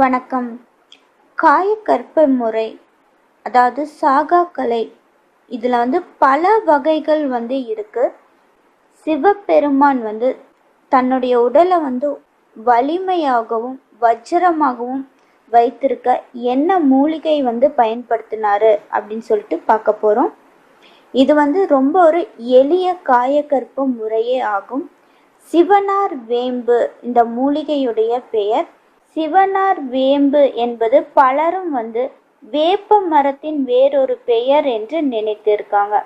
வணக்கம். காயக்கற்ப முறை அதாவது சாகா கலை. இதில் வந்து பல வகைகள் வந்து இருக்கு. சிவபெருமான் வந்து தன்னுடைய உடலை வந்து வலிமையாகவும் வஜ்ரமாகவும் வைத்திருக்க என்ன மூலிகை வந்து பயன்படுத்தினாரு அப்படின்னு சொல்லிட்டு பார்க்க போகிறோம் இது வந்து ரொம்ப ஒரு எளிய காயக்கற்ப முறையே ஆகும். சிவனார் வேம்பு இந்த மூலிகையுடைய பெயர் சிவனார் வேம்பு என்பது பலரும் வந்து வேப்ப மரத்தின் வேறொரு பெயர் என்று நினைத்திருக்காங்க.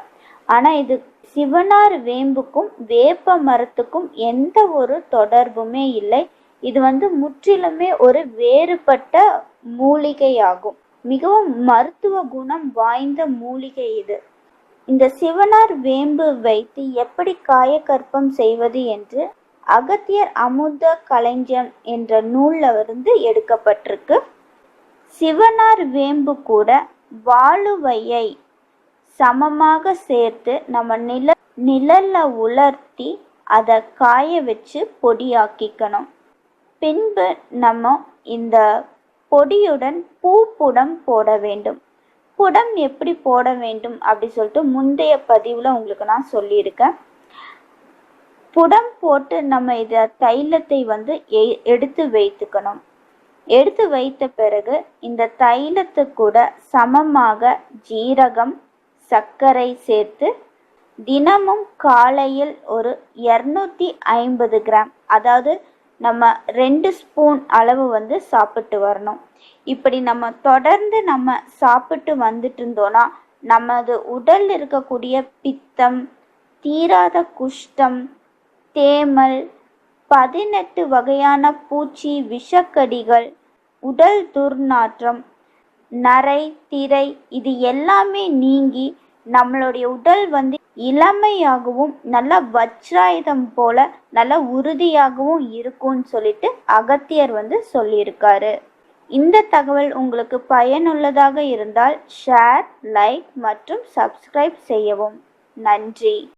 ஆனா இது சிவனார் வேம்புக்கும் வேப்ப மரத்துக்கும் எந்த ஒரு தொடர்புமே இல்லை. இது வந்து முற்றிலுமே ஒரு வேறுபட்ட மூலிகையாகும். மிகவும் மருத்துவ குணம் வாய்ந்த மூலிகை இது. இந்த சிவனார் வேம்பு வைத்து எப்படி காயக்கற்பம் செய்வது என்று அகத்தியர் அமுத கலைஞன் என்ற நூலில் இருந்து எடுக்கப்பட்டிருக்கு. சிவனார் வேம்பு கூட வாழுவையை சமமாக சேர்த்து நம்ம நில நிழல்ல உலர்த்தி அதை காய வச்சு பொடியாக்கிக்கணும். பின்பு நம்ம இந்த பொடியுடன் பூப்புடம் போட வேண்டும். புடம் எப்படி போட வேண்டும் அப்படி சொல்லிட்டு முந்தைய பதிவில் உங்களுக்கு நான் சொல்லியிருக்கேன். புடம் போட்டு நம்ம இதை தைலத்தை வந்து எ- எடுத்து வைத்துக்கணும். எடுத்து வைத்த பிறகு இந்த தைலத்து கூட சமமாக ஜீரகம் சர்க்கரை சேர்த்து தினமும் காலையில் ஒரு இரநூத்தி ஐம்பது கிராம் அதாவது நம்ம ரெண்டு ஸ்பூன் அளவு வந்து சாப்பிட்டு வரணும். இப்படி நம்ம தொடர்ந்து நம்ம சாப்பிட்டு வந்துட்டு இருந்தோம்னா நமது உடல் இருக்கக்கூடிய பித்தம் தீராத குஷ்டம் தேமல் பதினெட்டு வகையான பூச்சி விஷக்கடிகள் உடல் துர்நாற்றம் நரை திரை இது எல்லாமே நீங்கி நம்மளுடைய உடல் வந்து இளமையாகவும் நல்ல வஜ்ராயுதம் போல நல்ல உறுதியாகவும் இருக்கும்னு சொல்லிட்டு அகத்தியர் வந்து சொல்லியிருக்காரு. இந்த தகவல் உங்களுக்கு பயனுள்ளதாக இருந்தால் ஷேர் லைக் மற்றும் சப்ஸ்கிரைப் செய்யவும். நன்றி.